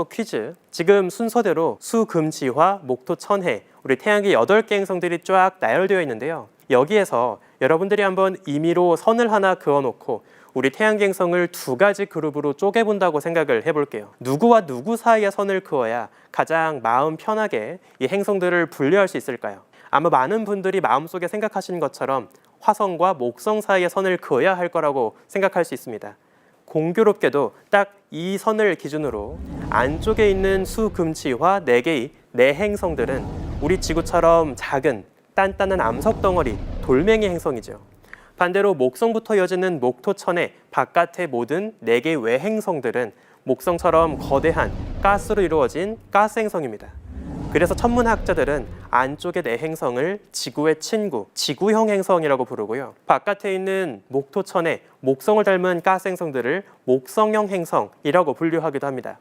속도 퀴즈. 지금 순서대로 수금지화, 목토, 천해 우리 태양계 8개 행성들이 쫙 나열되어 있는데요. 여기에서 여러분들이 한번 임의로 선을 하나 그어놓고 우리 태양계 행성을 두 가지 그룹으로 쪼개본다고 생각을 해볼게요. 누구와 누구 사이에 선을 그어야 가장 마음 편하게 이 행성들을 분류할 수 있을까요? 아마 많은 분들이 마음속에 생각하시는 것처럼 화성과 목성 사이에 선을 그어야 할 거라고 생각할 수 있습니다. 공교롭게도 딱 이 선을 기준으로 안쪽에 있는 수금치화 네개의 내행성들은 우리 지구처럼 작은 단단한 암석 덩어리 돌멩이 행성이죠. 반대로 목성부터 이어지는 목토천의 바깥의 모든 네 개의 외행성들은 목성처럼 거대한 가스로 이루어진 가스 행성입니다. 그래서 천문학자들은 안쪽의 내행성을 지구의 친구, 지구형 행성이라고 부르고요. 바깥에 있는 목토천의 목성을 닮은 가스 행성들을 목성형 행성이라고 분류하기도 합니다.